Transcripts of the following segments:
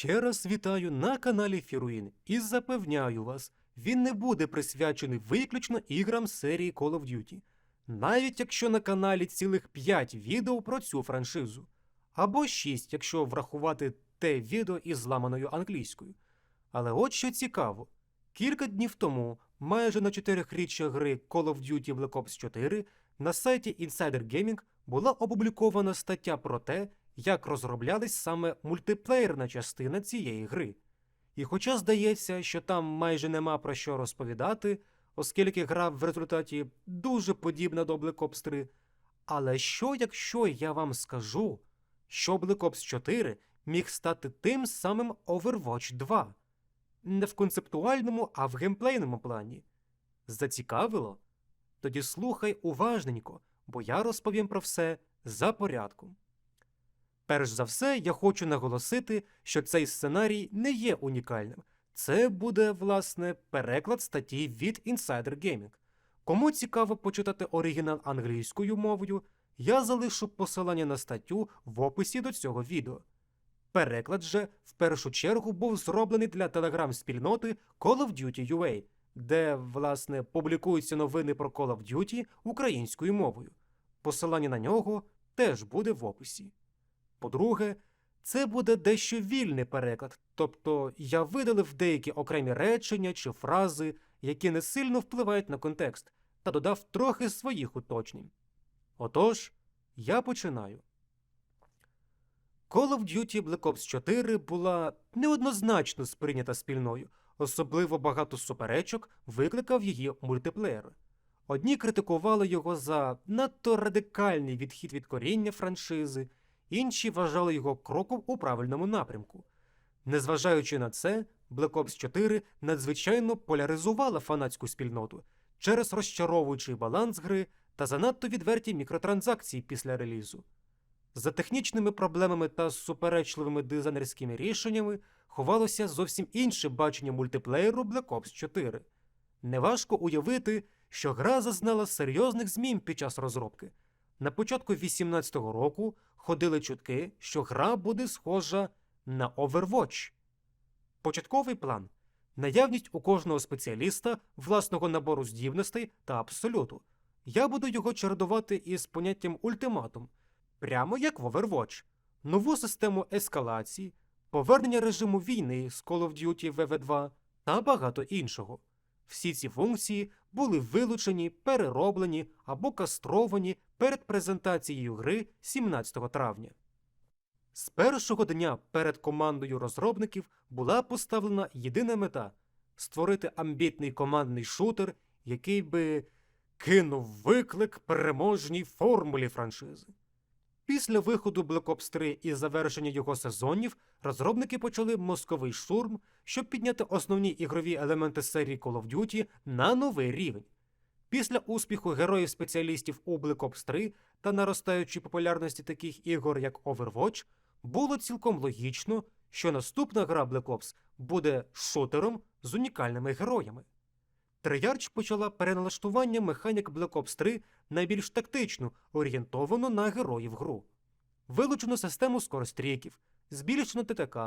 Ще раз вітаю на каналі Фіруїн і запевняю вас, він не буде присвячений виключно іграм серії Call of Duty, навіть якщо на каналі цілих 5 відео про цю франшизу, або 6, якщо врахувати те відео із зламаною англійською. Але от що цікаво, кілька днів тому, майже на 4-річчя гри Call of Duty Black Ops 4, на сайті Insider Gaming була опублікована стаття про те, як розроблялась саме мультиплеєрна частина цієї гри. І хоча здається, що там майже нема про що розповідати, оскільки гра в результаті дуже подібна до Black Ops 3, але що якщо я вам скажу, що Black Ops 4 міг стати тим самим Overwatch 2? Не в концептуальному, а в геймплейному плані. Зацікавило? Тоді слухай уважненько, бо я розповім про все за порядком. Перш за все, я хочу наголосити, що цей сценарій не є унікальним. Це буде, власне, переклад статті від Insider Gaming. Кому цікаво почитати оригінал англійською мовою, я залишу посилання на статтю в описі до цього відео. Переклад же в першу чергу був зроблений для телеграм-спільноти Call of Duty UA, де, власне, публікуються новини про Call of Duty українською мовою. Посилання на нього теж буде в описі. По-друге, це буде дещо вільний переклад, тобто я видалив деякі окремі речення чи фрази, які не сильно впливають на контекст, та додав трохи своїх уточнень. Отож, я починаю. Call of Duty Black Ops 4 була неоднозначно сприйнята спільною, особливо багато суперечок викликав її мультиплеєр. Одні критикували його за надто радикальний відхід від коріння франшизи, інші вважали його кроком у правильному напрямку. Незважаючи на це, Black Ops 4 надзвичайно поляризувала фанатську спільноту через розчаровуючий баланс гри та занадто відверті мікротранзакції після релізу. За технічними проблемами та суперечливими дизайнерськими рішеннями ховалося зовсім інше бачення мультиплеєру Black Ops 4. Неважко уявити, що гра зазнала серйозних змін під час розробки. На початку 18-го року ходили чутки, що гра буде схожа на Overwatch. Початковий план наявність у кожного спеціаліста власного набору здібностей та абсолюту. Я буду його чередувати із поняттям ультиматум, прямо як в Overwatch, нову систему ескалації, повернення режиму війни з Call of Duty VV2 та багато іншого. Всі ці функції були вилучені, перероблені або кастровані перед презентацією гри 17 травня. З першого дня перед командою розробників була поставлена єдина мета створити амбітний командний шутер, який би кинув виклик переможній формулі франшизи. Після виходу Black Ops 3 і завершення його сезонів розробники почали мозковий штурм, щоб підняти основні ігрові елементи серії Call of Duty на новий рівень. Після успіху героїв-спеціалістів у Black Ops 3 та наростаючої популярності таких ігор, як Overwatch, було цілком логічно, що наступна гра Black Ops буде шутером з унікальними героями. Treyarch почала переналаштування механік Black Ops 3 на більш тактичну, орієнтовану на героїв гру. Вилучено систему скорострійків, збільшено ТТК,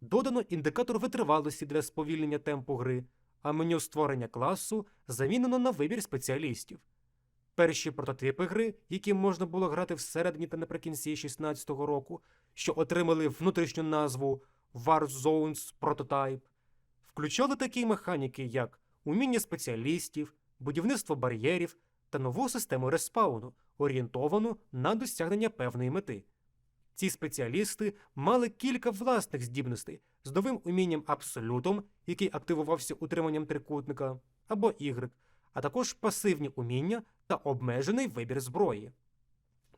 додано індикатор витривалості для сповільнення темпу гри, а меню створення класу замінено на вибір спеціалістів. Перші прототипи гри, які можна було грати всередині та наприкінці 16-го року, що отримали внутрішню назву Warzones Prototype, включали такі механіки, як уміння спеціалістів, будівництво бар'єрів та нову систему респауну, орієнтовану на досягнення певної мети. Ці спеціалісти мали кілька власних здібностей з новим умінням абсолютом, який активувався утриманням трикутника, або Y, а також пасивні уміння та обмежений вибір зброї.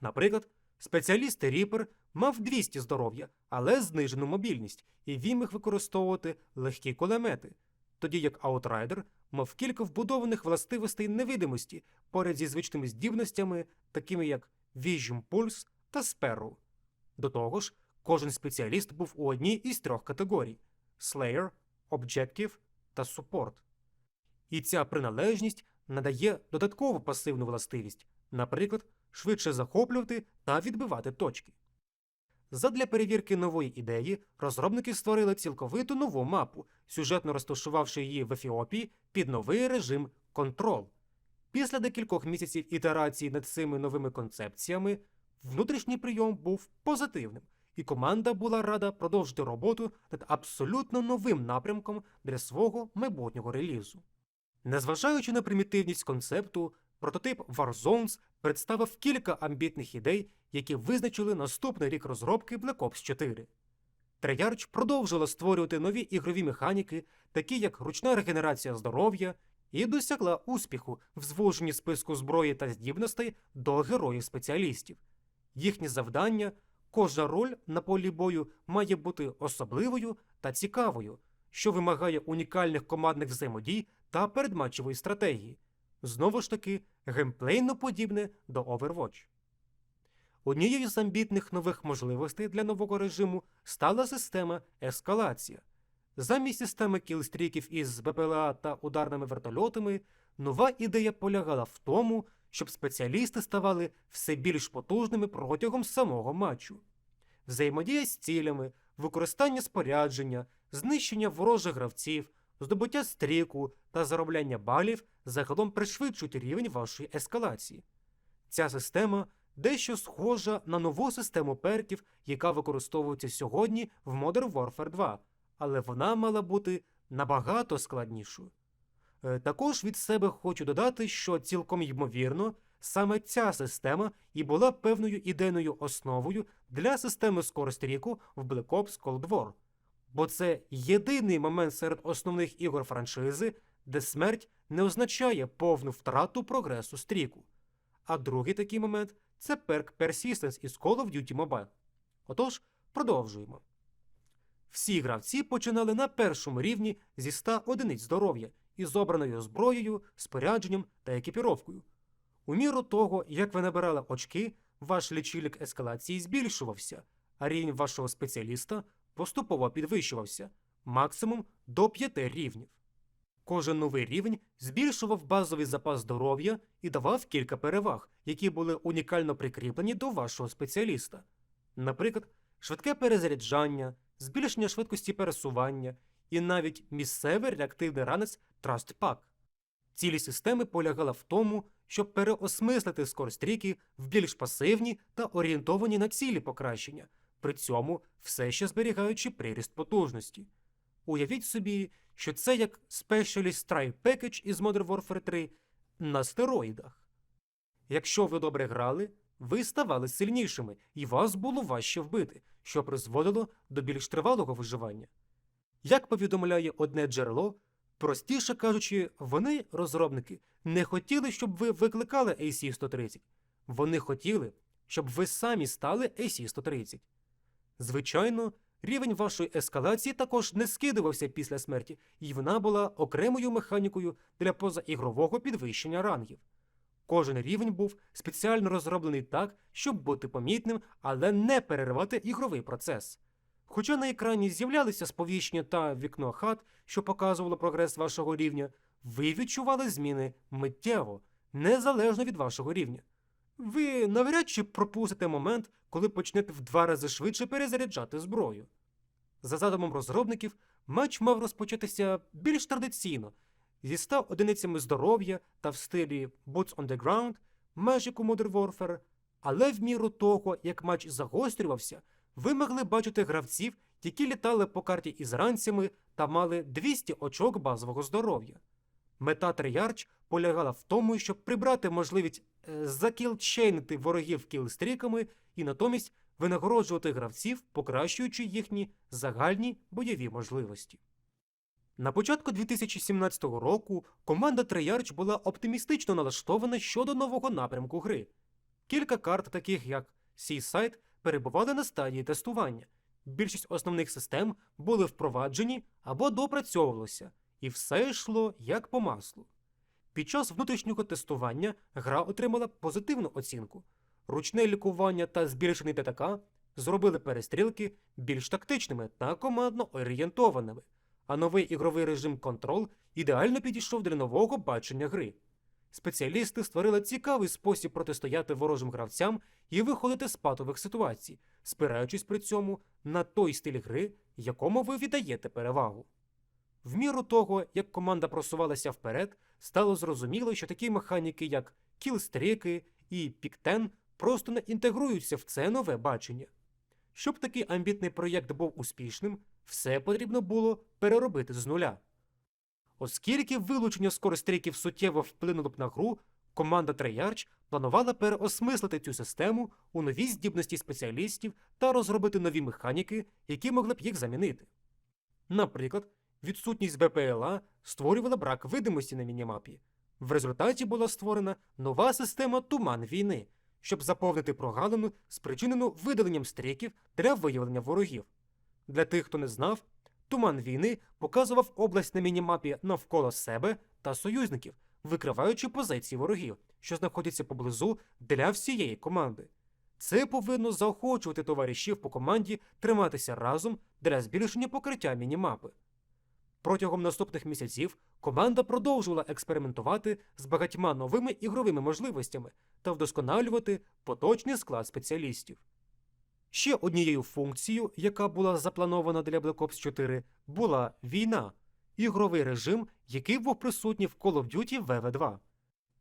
Наприклад, спеціаліст Ріпер мав 200 здоров'я, але знижену мобільність, і він міг використовувати легкі кулемети, тоді як Outrider мав кілька вбудованих властивостей невидимості поряд зі звичними здібностями, такими як Vision Pulse та Sparrow. До того ж, кожен спеціаліст був у одній із трьох категорій Slayer, Objective та Support. І ця приналежність надає додаткову пасивну властивість, наприклад, швидше захоплювати та відбивати точки. Задля перевірки нової ідеї розробники створили цілковиту нову мапу, сюжетно розташувавши її в Ефіопії під новий режим контрол. Після декількох місяців ітерації над цими новими концепціями внутрішній прийом був позитивним, і команда була рада продовжити роботу над абсолютно новим напрямком для свого майбутнього релізу. Незважаючи на примітивність концепту, прототип Warzones представив кілька амбітних ідей, які визначили наступний рік розробки Black Ops 4. Treyarch продовжила створювати нові ігрові механіки, такі як ручна регенерація здоров'я, і досягла успіху в звуженні списку зброї та здібностей до героїв-спеціалістів. Їхні завдання, кожна роль на полі бою має бути особливою та цікавою, що вимагає унікальних командних взаємодій та передматчевої стратегії. Знову ж таки, геймплейно подібне до Overwatch. Однією з амбітних нових можливостей для нового режиму стала система ескалація. Замість системи кілстріків із БПЛА та ударними вертольотами, нова ідея полягала в тому, щоб спеціалісти ставали все більш потужними протягом самого матчу. Взаємодія з цілями, використання спорядження, знищення ворожих гравців, здобуття стріку та заробляння балів загалом пришвидшують рівень вашої ескалації. Ця система дещо схожа на нову систему перків, яка використовується сьогодні в Modern Warfare 2, але вона мала бути набагато складнішою. Е, Також від себе хочу додати, що цілком ймовірно, саме ця система і була певною ідейною основою для системи скоростріку в Black Ops Cold War, бо це єдиний момент серед основних ігор франшизи, де смерть не означає повну втрату прогресу стріку. А другий такий момент це перк Persistence із Call of Duty Mobile. Отож, продовжуємо. Всі гравці починали на першому рівні зі 100 одиниць здоров'я із обраною зброєю, спорядженням та екіпіровкою. У міру того, як ви набирали очки, ваш лічильник ескалації збільшувався, а рівень вашого спеціаліста поступово підвищувався максимум до 5 рівнів. Кожен новий рівень збільшував базовий запас здоров'я і давав кілька переваг, які були унікально прикріплені до вашого спеціаліста. Наприклад, швидке перезаряджання, збільшення швидкості пересування і навіть місцевий реактивний ранець Trust Pack. Цілі системи полягала в тому, щоб переосмислити скоростріки в більш пасивні та орієнтовані на цілі покращення, при цьому все ще зберігаючи приріст потужності. Уявіть собі, що це як Specialist Strike Package із Modern Warfare 3 на стероїдах. Якщо ви добре грали, ви ставали сильнішими і вас було важче вбити, що призводило до більш тривалого виживання. Як повідомляє одне джерело, простіше кажучи, вони, розробники, не хотіли, щоб ви викликали AC-130. Вони хотіли, щоб ви самі стали AC-130. Звичайно, рівень вашої ескалації також не скидувався після смерті, і вона була окремою механікою для позаігрового підвищення рангів. Кожен рівень був спеціально розроблений так, щоб бути помітним, але не переривати ігровий процес. Хоча на екрані з'являлися сповіщення та вікно хат, що показувало прогрес вашого рівня, ви відчували зміни миттєво, незалежно від вашого рівня. Ви навряд чи пропустите момент, коли почнете в два рази швидше перезаряджати зброю. За задумом розробників, матч мав розпочатися більш традиційно, зі 100 одиницями здоров'я та в стилі Boots on the Ground, як у Modern Warfare, але в міру того, як матч загострювався, ви могли бачити гравців, які літали по карті із ранцями та мали 200 очок базового здоров'я. Мета Treyarch полягала в тому, щоб прибрати можливість е, закілчейнити ворогів кілстріками і натомість винагороджувати гравців, покращуючи їхні загальні бойові можливості. На початку 2017 року команда Treyarch була оптимістично налаштована щодо нового напрямку гри. Кілька карт, таких як Seaside, перебували на стадії тестування. Більшість основних систем були впроваджені або допрацьовувалися, і все йшло як по маслу. Під час внутрішнього тестування гра отримала позитивну оцінку. Ручне лікування та збільшений ТТК зробили перестрілки більш тактичними та командно орієнтованими, а новий ігровий режим Control ідеально підійшов для нового бачення гри. спеціалісти створили цікавий спосіб протистояти ворожим гравцям і виходити з патових ситуацій, спираючись при цьому на той стиль гри, якому ви віддаєте перевагу. В міру того, як команда просувалася вперед, стало зрозуміло, що такі механіки, як кілстріки і піктен, просто не інтегруються в це нове бачення. Щоб такий амбітний проєкт був успішним, все потрібно було переробити з нуля. Оскільки вилучення скоростріків суттєво вплинуло б на гру, команда Treyarch планувала переосмислити цю систему у новій здібності спеціалістів та розробити нові механіки, які могли б їх замінити. Наприклад, відсутність БПЛА створювала брак видимості на мінімапі. В результаті була створена нова система туман війни, щоб заповнити прогалину, спричинену видаленням стріків для виявлення ворогів. Для тих, хто не знав, туман війни показував область на мінімапі навколо себе та союзників, викриваючи позиції ворогів, що знаходяться поблизу для всієї команди. Це повинно заохочувати товаришів по команді триматися разом для збільшення покриття мінімапи. Протягом наступних місяців команда продовжувала експериментувати з багатьма новими ігровими можливостями та вдосконалювати поточний склад спеціалістів. Ще однією функцією, яка була запланована для Black Ops 4, була війна, ігровий режим, який був присутній в Call of Duty WW2.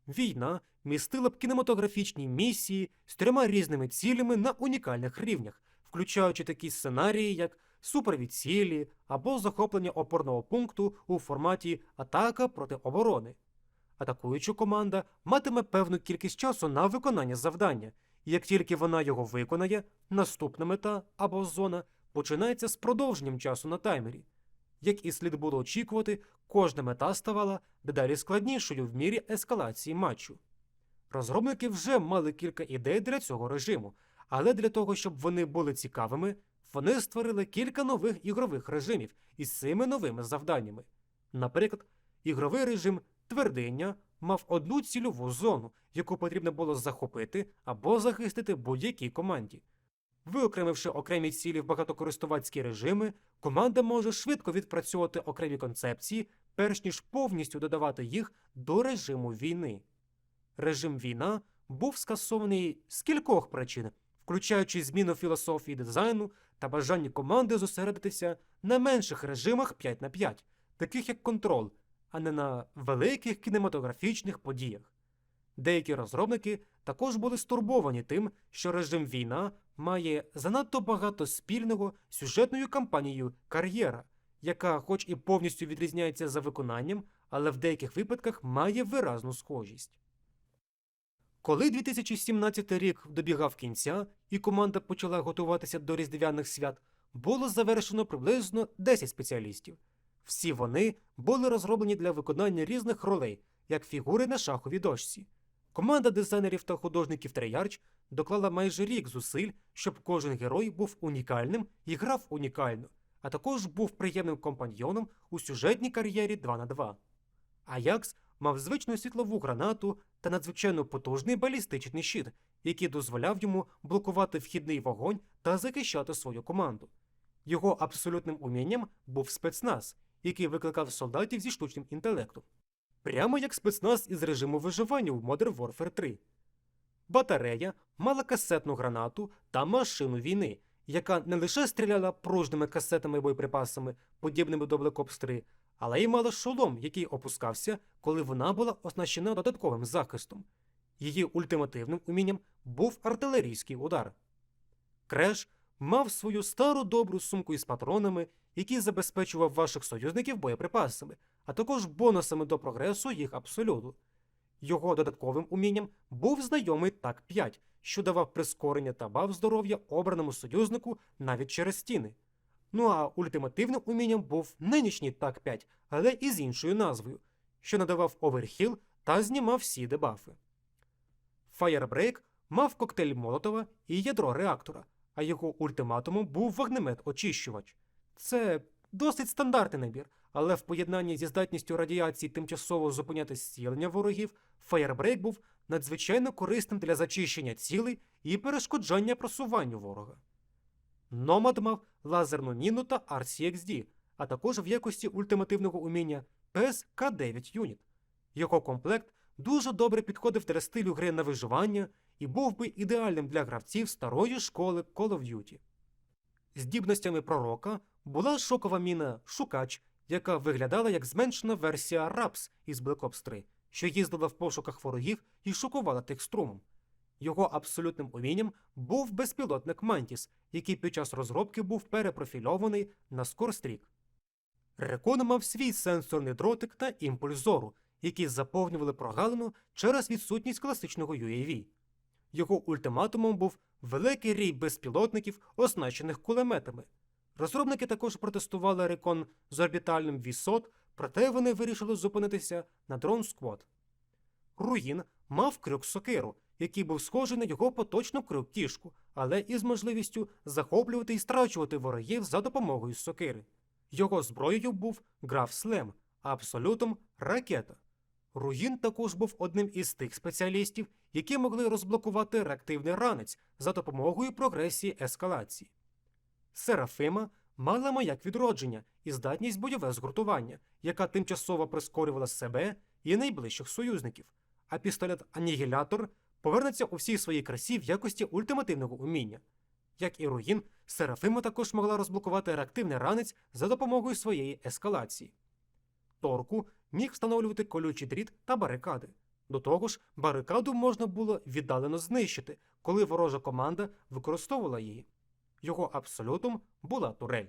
Війна містила б кінематографічні місії з трьома різними цілями на унікальних рівнях, включаючи такі сценарії, як супровід цілі або захоплення опорного пункту у форматі атака проти оборони. Атакуюча команда матиме певну кількість часу на виконання завдання, як тільки вона його виконає, наступна мета або зона починається з продовженням часу на таймері. Як і слід було очікувати, кожна мета ставала дедалі складнішою в мірі ескалації матчу. Розробники вже мали кілька ідей для цього режиму, але для того, щоб вони були цікавими, вони створили кілька нових ігрових режимів із цими новими завданнями. Наприклад, ігровий режим твердиня мав одну цільову зону, яку потрібно було захопити або захистити будь-якій команді. Виокремивши окремі цілі в багатокористувацькі режими, команда може швидко відпрацьовувати окремі концепції, перш ніж повністю додавати їх до режиму війни. Режим війна був скасований з кількох причин, включаючи зміну філософії дизайну та бажання команди зосередитися на менших режимах 5 на 5, таких як контрол, а не на великих кінематографічних подіях. Деякі розробники також були стурбовані тим, що режим війна має занадто багато спільного сюжетною кампанією Кар'єра, яка, хоч і повністю відрізняється за виконанням, але в деяких випадках має виразну схожість. Коли 2017 рік добігав кінця і команда почала готуватися до різдвяних свят, було завершено приблизно 10 спеціалістів. Всі вони були розроблені для виконання різних ролей, як фігури на шаховій дошці. Команда дизайнерів та художників Treyarch доклала майже рік зусиль, щоб кожен герой був унікальним і грав унікально, а також був приємним компаньйоном у сюжетній кар'єрі 2 на 2 Аякс мав звичну світлову гранату та надзвичайно потужний балістичний щит, який дозволяв йому блокувати вхідний вогонь та захищати свою команду. Його абсолютним умінням був спецназ, який викликав солдатів зі штучним інтелектом. Прямо як спецназ із режиму виживання у Modern Warfare 3. Батарея мала касетну гранату та машину війни, яка не лише стріляла пружними касетами і боєприпасами, подібними до Black Ops 3, але й мала шолом, який опускався, коли вона була оснащена додатковим захистом. Її ультимативним умінням був артилерійський удар. Креш мав свою стару добру сумку із патронами, який забезпечував ваших союзників боєприпасами, а також бонусами до прогресу їх абсолюту. Його додатковим умінням був знайомий так 5 що давав прискорення та бав здоров'я обраному союзнику навіть через стіни. Ну а ультимативним умінням був нинішній так 5 але із іншою назвою, що надавав оверхіл та знімав всі дебафи. Firebreak мав коктейль Молотова і ядро реактора, а його ультиматумом був вогнемет-очищувач. Це досить стандартний набір, але в поєднанні зі здатністю радіації тимчасово зупиняти зцілення ворогів, Firebreak був надзвичайно корисним для зачищення цілей і перешкоджання просуванню ворога. Номад мав лазерну міну та RCXD, а також в якості ультимативного уміння PES К9 Юніт. Його комплект дуже добре підходив для стилю гри на виживання і був би ідеальним для гравців старої школи Call of Duty. Здібностями пророка була шокова міна Шукач, яка виглядала як зменшена версія Рапс із Black Ops 3, що їздила в пошуках ворогів і шокувала тих струмом. Його абсолютним умінням був безпілотник Мантіс, який під час розробки був перепрофільований на Скорстрік. Рекон мав свій сенсорний дротик та імпульс зору, які заповнювали прогалину через відсутність класичного UAV. Його ультиматумом був великий рій безпілотників, оснащених кулеметами. Розробники також протестували рекон з орбітальним вісот, проте вони вирішили зупинитися на дрон Squad. Руїн мав крюк сокиру, який був схожий на його поточну крюк кішку, але із можливістю захоплювати і страчувати ворогів за допомогою сокири. Його зброєю був граф Слем, а абсолютом ракета. Руїн також був одним із тих спеціалістів, які могли розблокувати реактивний ранець за допомогою прогресії ескалації. Серафима мала маяк відродження і здатність бойове згуртування, яка тимчасово прискорювала себе і найближчих союзників, а пістолет Анігілятор повернеться у всій своїй красі в якості ультимативного уміння. Як і руїн, Серафима також могла розблокувати реактивний ранець за допомогою своєї ескалації. Торку міг встановлювати колючий дріт та барикади. До того ж, барикаду можна було віддалено знищити, коли ворожа команда використовувала її. Його абсолютом була турель.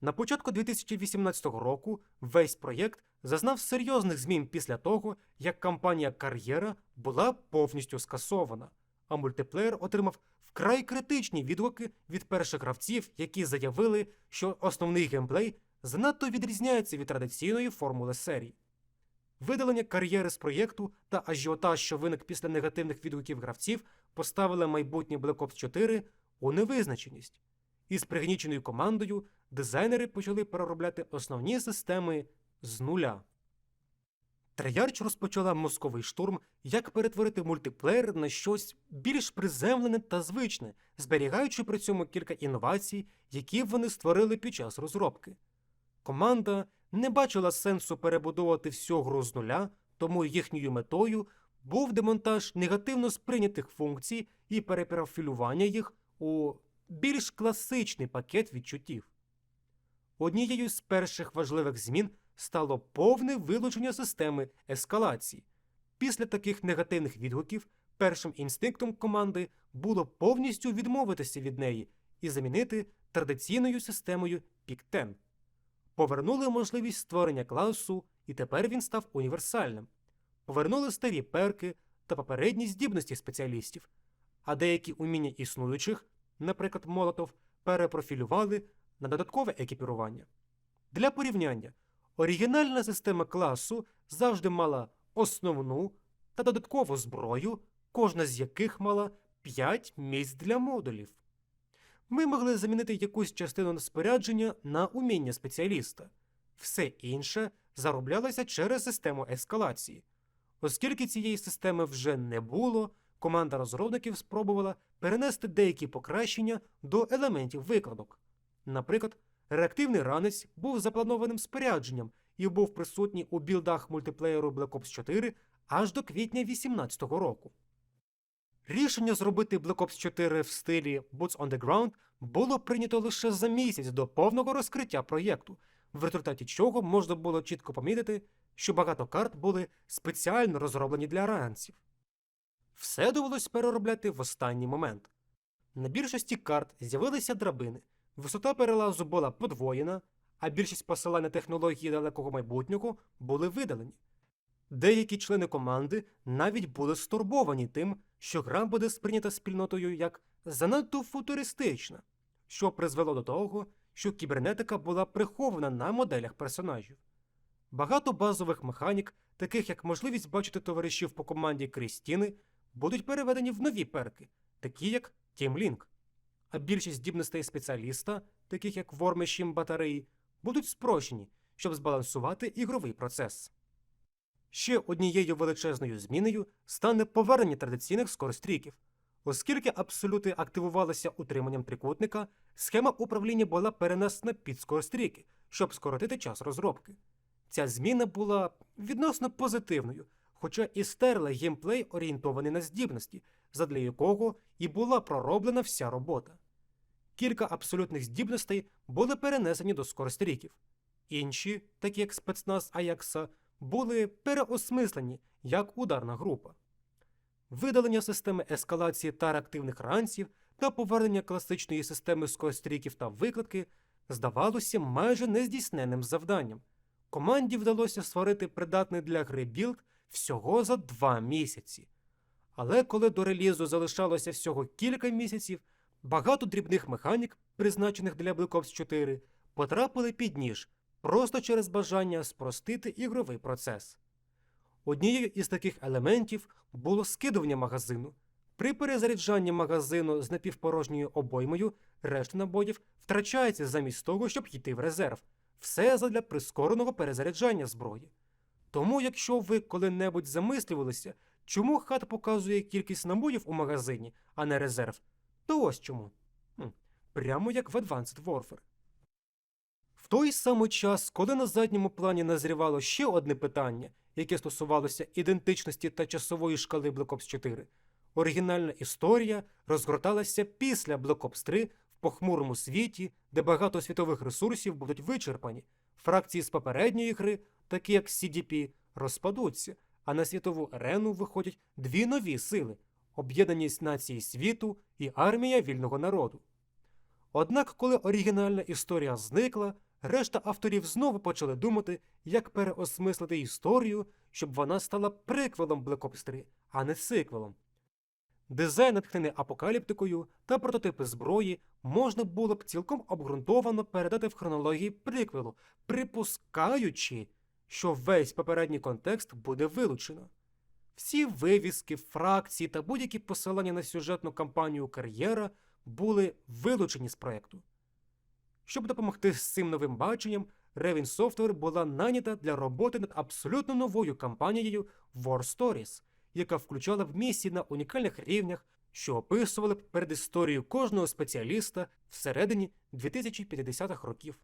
На початку 2018 року весь проєкт зазнав серйозних змін після того, як кампанія Кар'єра була повністю скасована, а мультиплеєр отримав вкрай критичні відгуки від перших гравців, які заявили, що основний геймплей занадто відрізняється від традиційної формули серії. Видалення кар'єри з проєкту та ажіотаж, що виник після негативних відгуків гравців, поставили майбутнє Black Ops 4 у невизначеність. Із пригніченою командою дизайнери почали переробляти основні системи з нуля. Треярч розпочала мозковий штурм, як перетворити мультиплеєр на щось більш приземлене та звичне, зберігаючи при цьому кілька інновацій, які вони створили під час розробки. Команда не бачила сенсу перебудовувати всю гру з нуля, тому їхньою метою був демонтаж негативно сприйнятих функцій і перепрофілювання їх у більш класичний пакет відчуттів. Однією з перших важливих змін стало повне вилучення системи ескалації. Після таких негативних відгуків першим інстинктом команди було повністю відмовитися від неї і замінити традиційною системою Пік-10. Повернули можливість створення класу, і тепер він став універсальним. Повернули старі перки та попередні здібності спеціалістів, а деякі уміння існуючих, наприклад, Молотов, перепрофілювали на додаткове екіпірування. Для порівняння, оригінальна система класу завжди мала основну та додаткову зброю, кожна з яких мала 5 місць для модулів. Ми могли замінити якусь частину спорядження на уміння спеціаліста. Все інше зароблялося через систему ескалації. Оскільки цієї системи вже не було, команда розробників спробувала перенести деякі покращення до елементів викладок. Наприклад, реактивний ранець був запланованим спорядженням і був присутній у білдах мультиплеєру Black Ops 4 аж до квітня 2018 року. Рішення зробити Black Ops 4 в стилі Boots on the Ground було прийнято лише за місяць до повного розкриття проєкту, в результаті чого можна було чітко помітити, що багато карт були спеціально розроблені для ранців. Все довелось переробляти в останній момент. На більшості карт з'явилися драбини, висота перелазу була подвоєна, а більшість посилань на технології далекого майбутнього були видалені. Деякі члени команди навіть були стурбовані тим, що гра буде сприйнята спільнотою як занадто футуристична, що призвело до того, що кібернетика була прихована на моделях персонажів. Багато базових механік, таких як можливість бачити товаришів по команді крізь стіни, будуть переведені в нові перки, такі як Team Link. А більшість здібностей спеціаліста, таких як вормишім батареї, будуть спрощені, щоб збалансувати ігровий процес. Ще однією величезною зміною стане повернення традиційних скоростріків. Оскільки абсолюти активувалися утриманням трикутника, схема управління була перенесена під скоростріки, щоб скоротити час розробки. Ця зміна була відносно позитивною, хоча і стерла геймплей орієнтований на здібності, задля якого і була пророблена вся робота. Кілька абсолютних здібностей були перенесені до скоростріків. Інші, такі як спецназ Аякса, були переосмислені як ударна група. Видалення системи ескалації та реактивних ранців та повернення класичної системи скоростріків та виклики здавалося майже нездійсненним завданням. Команді вдалося створити придатний для гри білд всього за два місяці. Але коли до релізу залишалося всього кілька місяців, багато дрібних механік, призначених для Black Ops 4, потрапили під ніж просто через бажання спростити ігровий процес. Однією із таких елементів було скидування магазину. При перезаряджанні магазину з напівпорожньою обоймою решта набоїв втрачається замість того, щоб йти в резерв. Все задля прискореного перезаряджання зброї. Тому, якщо ви коли-небудь замислювалися, чому хат показує кількість набоїв у магазині, а не резерв, то ось чому. Хм, прямо як в Advanced Warfare. В той самий час, коли на задньому плані назрівало ще одне питання, яке стосувалося ідентичності та часової шкали Black Ops 4, оригінальна історія розгорталася після Black Ops 3 в похмурому світі, де багато світових ресурсів будуть вичерпані. Фракції з попередньої гри, такі як CDP, розпадуться, а на світову арену виходять дві нові сили об'єднаність нації світу і армія вільного народу. Однак, коли оригінальна історія зникла, решта авторів знову почали думати, як переосмислити історію, щоб вона стала приквелом Black Ops 3, а не сиквелом. Дизайн, натхнений апокаліптикою та прототипи зброї можна було б цілком обґрунтовано передати в хронології приквелу, припускаючи, що весь попередній контекст буде вилучено. Всі вивіски, фракції та будь-які посилання на сюжетну кампанію кар'єра були вилучені з проєкту. Щоб допомогти з цим новим баченням, Raven Software була нанята для роботи над абсолютно новою кампанією War Stories, яка включала в місії на унікальних рівнях, що описували передісторію кожного спеціаліста всередині 2050-х років.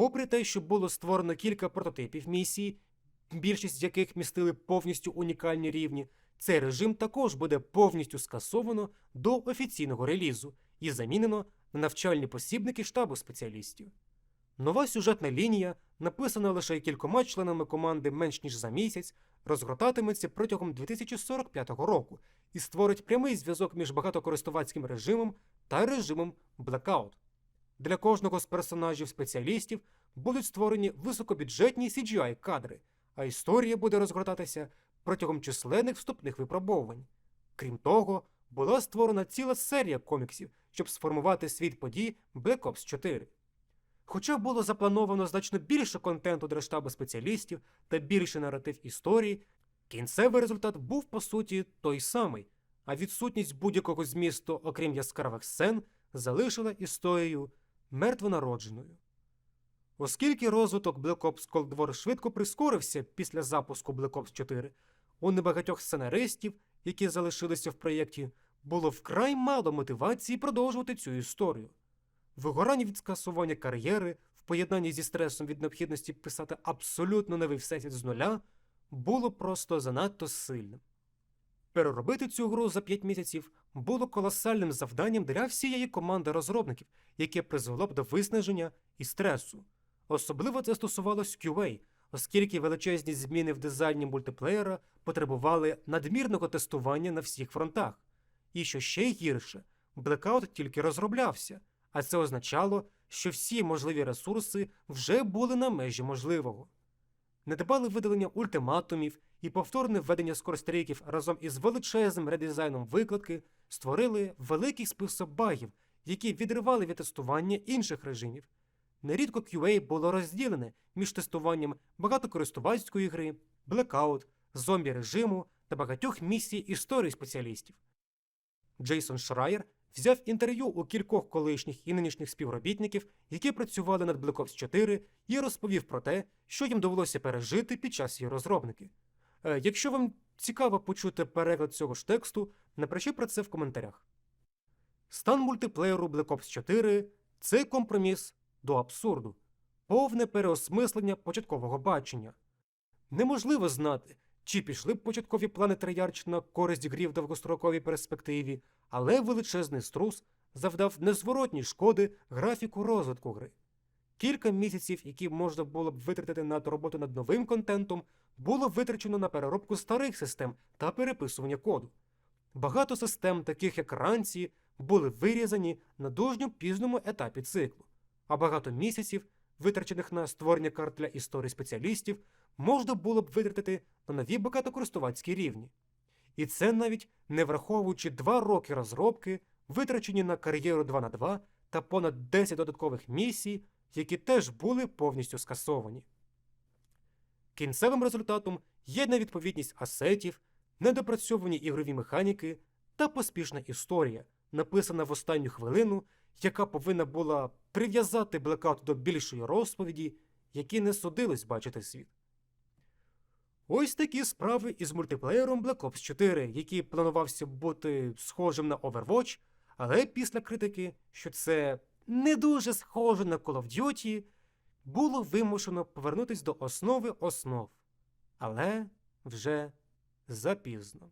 Попри те, що було створено кілька прототипів місії, більшість з яких містили повністю унікальні рівні, цей режим також буде повністю скасовано до офіційного релізу і замінено на навчальні посібники штабу спеціалістів. Нова сюжетна лінія, написана лише кількома членами команди менш ніж за місяць, розгортатиметься протягом 2045 року і створить прямий зв'язок між багатокористувацьким режимом та режимом Blackout. Для кожного з персонажів спеціалістів будуть створені високобюджетні CGI кадри, а історія буде розгортатися протягом численних вступних випробовувань. Крім того, була створена ціла серія коміксів, щоб сформувати світ подій Black Ops 4. Хоча було заплановано значно більше контенту для штабу спеціалістів та більше наратив історії, кінцевий результат був по суті той самий, а відсутність будь-якого змісту, окрім яскравих сцен, залишила історію мертвонародженою. Оскільки розвиток Black Ops Cold War швидко прискорився після запуску Black Ops 4, у небагатьох сценаристів, які залишилися в проєкті, було вкрай мало мотивації продовжувати цю історію. Вигорання від скасування кар'єри в поєднанні зі стресом від необхідності писати абсолютно новий всесвіт з нуля було просто занадто сильним. Переробити цю гру за 5 місяців було колосальним завданням для всієї команди розробників, яке призвело б до виснаження і стресу. Особливо це стосувалось QA, оскільки величезні зміни в дизайні мультиплеєра потребували надмірного тестування на всіх фронтах. І що ще гірше, Blackout тільки розроблявся, а це означало, що всі можливі ресурси вже були на межі можливого. Недбале видалення ультиматумів і повторне введення скорострійків разом із величезним редизайном викладки створили великий список багів, які відривали від тестування інших режимів. Нерідко QA було розділене між тестуванням багатокористувацької гри, Blackout, зомбі режиму та багатьох місій історії спеціалістів. Джейсон Шрайер взяв інтерв'ю у кількох колишніх і нинішніх співробітників, які працювали над Black Ops 4, і розповів про те, що їм довелося пережити під час її розробники. Е, Якщо вам цікаво почути переклад цього ж тексту, напишіть про це в коментарях. Стан мультиплеєру Black Ops 4 це компроміс до абсурду. повне переосмислення початкового бачення. Неможливо знати, чи пішли б початкові плани Троярч на користь грі в довгостроковій перспективі, але величезний струс завдав незворотній шкоди графіку розвитку гри. Кілька місяців, які можна було б витратити на роботу над новим контентом, було витрачено на переробку старих систем та переписування коду. Багато систем, таких як ранці, були вирізані на дуже пізному етапі циклу, а багато місяців, витрачених на створення карт для історії спеціалістів, можна було б витратити на нові багатокористувацькі рівні. І це навіть не враховуючи два роки розробки, витрачені на кар'єру 2 на 2 та понад 10 додаткових місій, які теж були повністю скасовані. Кінцевим результатом є невідповідність асетів, недопрацьовані ігрові механіки та поспішна історія, написана в останню хвилину, яка повинна була прив'язати блекаут до більшої розповіді, які не судилось бачити світ. Ось такі справи із мультиплеєром Black Ops 4, який планувався бути схожим на Overwatch, але після критики, що це не дуже схоже на Call of Duty, було вимушено повернутися до основи основ. Але вже запізно.